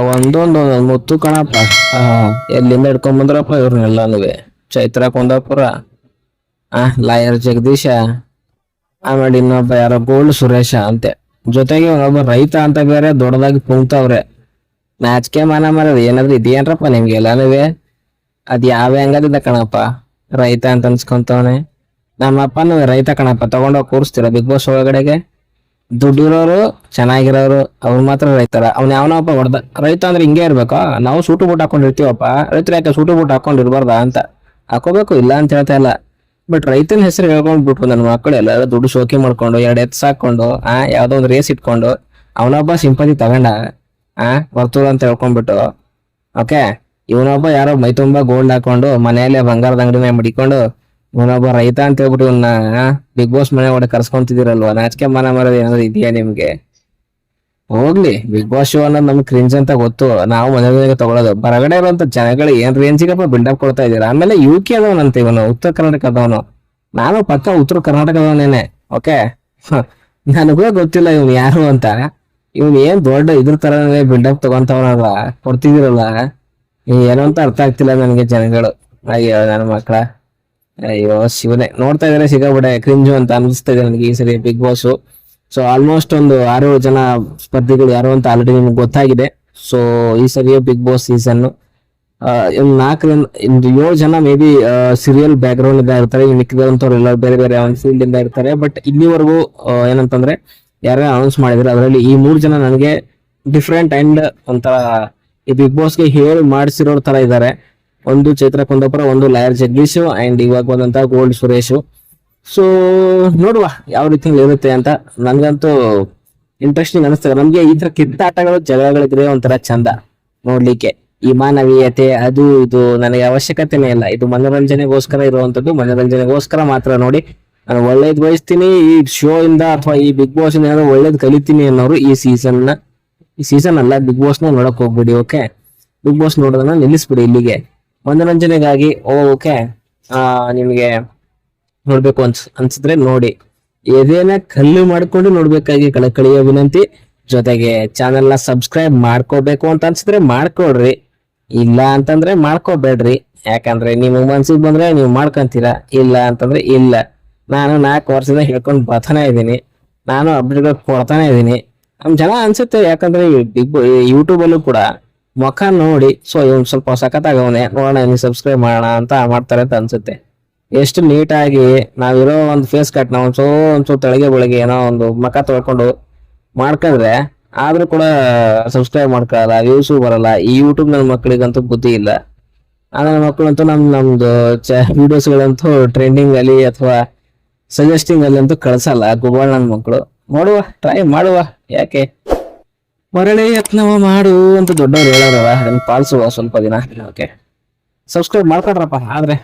ಒಂದೊಂದು ಮುತ್ತು ಕಣಪ್ಪ. ಎಲ್ಲಿಂದ ಹಿಡ್ಕೊಂಡ್ ಬಂದ್ರಪ್ಪ ಇವ್ರನ್ನೆಲ್ಲನೂ ಚೈತ್ರ ಕುಂದಾಪುರ. ಆ, ಲಾಯರ್ ಜಗದೀಶ. ಆಮೇಲೆ ಇನ್ನೊಬ್ಬ ಯಾರೋ ಗೋಲ್ಡ್ ಸುರೇಶ ಅಂತೆ. ಜೊತೆಗೆ ಒಬ್ಬ ರೈತ ಅಂತ ಬೇರೆ ದೊಡ್ಡದಾಗಿ ಕುಂತವ್ರೆ ನಾಚಿಕೆ ಮಾನ ಮರದ ಏನಾದ್ರು ಇದೆಯೇನ್ರಪ್ಪ ನಿಮ್ಗೆ ಎಲ್ಲನೂ ಅದ್ ಯಾವ ಹೆಂಗದಿದ್ದ ಕಣಪ್ಪ? ರೈತ ಅಂತ ಅನ್ಸ್ಕೊಂತವನೆ. ನಮ್ಮ ಅಪ್ಪನೂ ರೈತ ಕಣಪ್ಪ. ತಗೊಂಡೋಗಿ ಕೂರಿಸ್ತೀರ ಬಿಗ್ ಬಾಸ್ ಒಳಗಡೆಗೆ? ದುಡ್ಡಿರೋರು ಚೆನ್ನಾಗಿರೋರು ಅವ್ರು ಮಾತ್ರ ರೈತರ ಅವ್ನ ಯಾವನಪ್ಪ ಹೊಡ್ದ ರೈತ ಅಂದ್ರೆ ಹಿಂಗೆ ಇರ್ಬೇಕಾ ನಾವು ಸೂಟು ಬೂಟ್ ಹಾಕೊಂಡಿರ್ತೀವಪ್ಪ ರೈತರು ಯಾಕೆ ಸೂಟು ಬೂಟ್ ಹಾಕೊಂಡಿರ್ಬಾರ್ದ ಅಂತ ಹಾಕೋಬೇಕು ಇಲ್ಲ ಅಂತ ಹೇಳ್ತಾ ಇಲ್ಲ ಬಟ್ ರೈತನ ಹೆಸರು ಹೇಳ್ಕೊಂಡ್ ಬಿಟ್ರು ನನ್ನ ಮಕ್ಕಳು ಎಲ್ಲ ದುಡ್ಡು ಶೋಕಿ ಮಾಡ್ಕೊಂಡು ಎರಡು ಎತ್ತು ಸಾಕೊಂಡು ಆ ಯಾವುದೋ ಒಂದು ರೇಸ್ ಇಟ್ಕೊಂಡು ಅವನೊಬ್ಬ ಸಿಂಪತಿ ತಗೊಂಡ ಆ ವರ್ತೂರ್ ಅಂತ ಹೇಳ್ಕೊಂಡ್ಬಿಟ್ಟು ಓಕೆ ಇವನೊಬ್ಬ ಯಾರೋ ಮೈ ತುಂಬಾ ಗೋಲ್ಡ್ ಹಾಕೊಂಡು ಮನೆಯಲ್ಲೇ ಬಂಗಾರದ ಅಂಗಡಿನ ಮಡಿಕೊಂಡು ಇವನೊಬ್ಬ ರೈತ ಅಂತ ಹೇಳ್ಬಿಟ್ಟು ಇವನ್ನ ಬಿಗ್ ಬಾಸ್ ಮನೆ ಒಳಗೆ ಕರ್ಸ್ಕೊಂತಿದಿರಲ್ವಾ ನಾಚಿಕೆ ಮಾನ ಮರದ ಏನಾದ್ರು ಇದೆಯಾ ನಿಮ್ಗೆ? ಹೋಗ್ಲಿ ಬಿಗ್ ಬಾಸ್ ಶೋ ಅನ್ನೋದು ನಮ್ಗೆ ಕ್ರಿಂಜ್ ಅಂತ ಗೊತ್ತು. ನಾವು ಮನೆಗೆ ತಗೊಳ್ಳೋದು ಹೊರಗಡೆ ಇರುವಂತ ಜನಗಳು ಏನ್ ರೇಂಜಿಗಪ್ಪ ಬಿಲ್ಡಪ್ ಕೊಡ್ತಾ ಇದ್ದೀರ? ಆಮೇಲೆ ಯು ಕೆ ಅದವನಂತ ಇವನು, ಉತ್ತರ ಕರ್ನಾಟಕದವನು ನಾನು ಪಕ್ಕ ಉತ್ತರ ಕರ್ನಾಟಕದವನೇನೆ ಓಕೆ? ನನಗೂ ಗೊತ್ತಿಲ್ಲ ಇವನು ಯಾರು ಅಂತ. ಇವನ್ ಏನ್ ದೊಡ್ಡ ಇದ್ರ ತರನೇ ಬಿಲ್ಡಪ್ ತಗೊಂತವನಲ್ಲ ಕೊಡ್ತಿದಿರಲ್ಲ ಏನೋ ಅಂತ ಅರ್ಥ ಆಗ್ತಿಲ್ಲ ನನಗೆ ಜನಗಳು. ಅಯ್ಯೋ, ನನ್ನ ಮಕ್ಕಳ ಅಯ್ಯೋ, ಶಿವನೇ. ನೋಡ್ತಾ ಇದ್ದಾರೆ ಸಿಗಾಬಿಡೆ ಕ್ರಿಂಜು ಅಂತ ಅನಿಸ್ತಾ ಇದೆ ನನಗೆ ಈ ಸರಿ ಬಿಗ್ ಬಾಸ್ ಸೊ ಆಲ್ಮೋಸ್ಟ್ ಒಂದು ಆರು ಜನ ಸ್ಪರ್ಧಿಗಳು ಯಾರು ಅಂತ ಆಲ್ರೆಡಿ ನಿಮ್ಗೆ ಗೊತ್ತಾಗಿದೆ. ಸೊ ಈ ಸರಿಯ ಬಿಗ್ ಬಾಸ್ ಸೀಸನ್ ನಾಲ್ಕರಿಂದ ಒಂದು ಏಳು ಜನ maybe serial background ಇಂದ ಇರ್ತಾರೆ. ಮಿಕ್ಕಿದಂಥವ್ರು ಎಲ್ಲ ಬೇರೆ ಬೇರೆ ಒಂದು ಫೀಲ್ಡ್ ಇಂದ ಇರ್ತಾರೆ. ಬಟ್ ಇಲ್ಲಿವರೆಗೂ ಏನಂತಂದ್ರೆ ಯಾರ್ಯಾರು ಅನೌನ್ಸ್ ಮಾಡಿದ್ರೆ, ಅದರಲ್ಲಿ ಈ ಮೂರು ಜನ ನನಗೆ ಡಿಫ್ರೆಂಟ್ ಅಂಡ್ ಒಂಥರ ಈ ಬಿಗ್ ಬಾಸ್ಗೆ ಹೇಳಿ ಮಾಡಿಸಿರೋ ತರ ಇದ್ದಾರೆ. ಒಂದು ಚೈತ್ರ ಕುಂದಾಪುರ, ಒಂದು ಲಾಯರ್ ಜಗದೀಶ್ ಅಂಡ್ ಇವಾಗ ಬಂದಂತ ಗೋಲ್ಡ್ ಸುರೇಶ್. ಸೊ ನೋಡುವ ಯಾವ ರೀತಿ ಇರುತ್ತೆ ಅಂತ. ನನ್ಗಂತೂ ಇಂಟ್ರೆಸ್ಟಿಂಗ್ ಅನಿಸ್ತದೆ. ನಮ್ಗೆ ಈ ತರ ಕಿತ್ತಾಟಗಳು ಜಗಳಗಳಿದ್ರೆ ಒಂಥರ ಚಂದ ನೋಡ್ಲಿಕ್ಕೆ. ಈ ಮಾನವೀಯತೆ, ಅದು ಇದು ನನಗೆ ಅವಶ್ಯಕತೆನೇ ಇಲ್ಲ. ಇದು ಮನೋರಂಜನೆಗೋಸ್ಕರ ಇರುವಂತದ್ದು ಮನೋರಂಜನೆಗೋಸ್ಕರ ಮಾತ್ರ ನೋಡಿ ನಾನು ಒಳ್ಳೇದ್ ಬಯಸ್ತೀನಿ. ಈ ಶೋ ಇಂದ ಅಥವಾ ಈ ಬಿಗ್ ಬಾಸ್ ಇಂದ ಏನಾದ್ರು ಒಳ್ಳೇದ್ ಕಲಿತೀನಿ ಅನ್ನೋರು ಈ ಸೀಸನ್ನ ಈ ಸೀಸನ್ ಅಲ್ಲ ಬಿಗ್ ಬಾಸ್ನ ನೋಡಕ್ ಹೋಗ್ಬಿಡಿ ಓಕೆ ಬಿಗ್ ಬಾಸ್ ನೋಡೋದನ್ನ ನಿಲ್ಲಿಸ್ಬಿಡಿ ಇಲ್ಲಿಗೆ. ಮನೋರಂಜನೆಗಾಗಿ ಓಕೆ ಆ, ನಿಮ್ಗೆ ನೋಡ್ಬೇಕು ಅನ್ಸ್, ಅನ್ಸಿದ್ರೆ ನೋಡಿ. ಎದೇನ ಕಲ್ಲು ಮಾಡ್ಕೊಂಡು ನೋಡ್ಬೇಕಾಗಿ ಕಳಕಳಿಯ ವಿನಂತಿ. ಜೊತೆಗೆ ಚಾನೆಲ್ನ ಸಬ್ಸ್ಕ್ರೈಬ್ ಮಾಡ್ಕೋಬೇಕು ಅಂತ ಅನ್ಸಿದ್ರೆ ಮಾಡ್ಕೊಡ್ರಿ. ಇಲ್ಲ ಅಂತಂದ್ರೆ ಮಾಡ್ಕೋಬೇಡ್ರಿ. ಯಾಕಂದ್ರೆ ನಿಮಗ್ ಮನ್ಸಿಗೆ ಬಂದ್ರೆ ನೀವು ಮಾಡ್ಕೊಂತೀರಾ? ಇಲ್ಲ ಅಂತಂದ್ರೆ ಇಲ್ಲ. ನಾನು ನಾಲ್ಕು ವರ್ಷದಿಂದ ಹೇಳ್ಕೊಂಡು ಬರ್ತಾನೆ ಇದ್ದೀನಿ. ನಾನು ಅಪ್ಡೇಟ್ ಕೊಡ್ತಾನೆ ಇದ್ದೀನಿ. ನಮ್ ಜನ ಅನ್ಸುತ್ತೆ ಯಾಕಂದ್ರೆ ಬಿಗ್ ಯೂಟ್ಯೂಬ್ ಅಲ್ಲೂ ಕೂಡ ಮುಖ ನೋಡಿ. ಸೊ ಇವ್ನು ಸ್ವಲ್ಪ ಸಖತ್ತಾಗವನೆ ನೋಡೋಣ ನೀವು ಸಬ್ಸ್ಕ್ರೈಬ್ ಮಾಡೋಣ ಅಂತ ಮಾಡ್ತಾರೆ ಅಂತ ಅನ್ಸುತ್ತೆ. ಎಷ್ಟು ನೀಟಾಗಿ ನಾವಿರೋ ಒಂದು ಫೇಸ್ ಕಟ್ ನಾವು ಒಂದ್ಸೋ ಒಂದ್ಸೋ ತೆಳಗೆ ಬೆಳಗ್ಗೆ ಏನೋ ಒಂದು ಮುಖ ತೊಳ್ಕೊಂಡು ಮಾಡ್ಕೊಂಡ್ರೆ ಆದ್ರೂ ಕೂಡ ಸಬ್ಸ್ಕ್ರೈಬ್ ಮಾಡ್ಕೊಳ್ಳಲ್ಲ ವ್ಯೂಸು ಬರಲ್ಲ. ಈ ಯೂಟ್ಯೂಬ್ ನನ್ನ ಮಕ್ಕಳಿಗಂತೂ ಬುದ್ಧಿ ಇಲ್ಲ. ಆದ್ರೆ ನನ್ನ ಮಕ್ಕಳಂತೂ ನಮ್, ನಮ್ದು ಚ ಟ್ರೆಂಡಿಂಗ್ ಅಲ್ಲಿ ಅಥವಾ ಸಜೆಸ್ಟಿಂಗ್ ಅಲ್ಲಿ ಅಂತೂ ಕಳ್ಸಲ್ಲ. ಗುಬಾಳ್ ನನ್ನ ಮಕ್ಕಳು ನೋಡುವ ಟ್ರೈ ಮಾಡುವ. ಯಾಕೆ? ಮರಳಿ ಯತ್ನವ ಮಾಡು ಅಂತ ದೊಡ್ಡವ್ರು ಹೇಳೋರವ ಅದನ್ನ ಪಾಲಿಸುವ ಸ್ವಲ್ಪ ದಿನ. ಓಕೆ ಸಬ್ಸ್ಕ್ರೈಬ್ ಮಾಡ್ಕೊಡ್ರಪ್ಪ ಆದ್ರೆ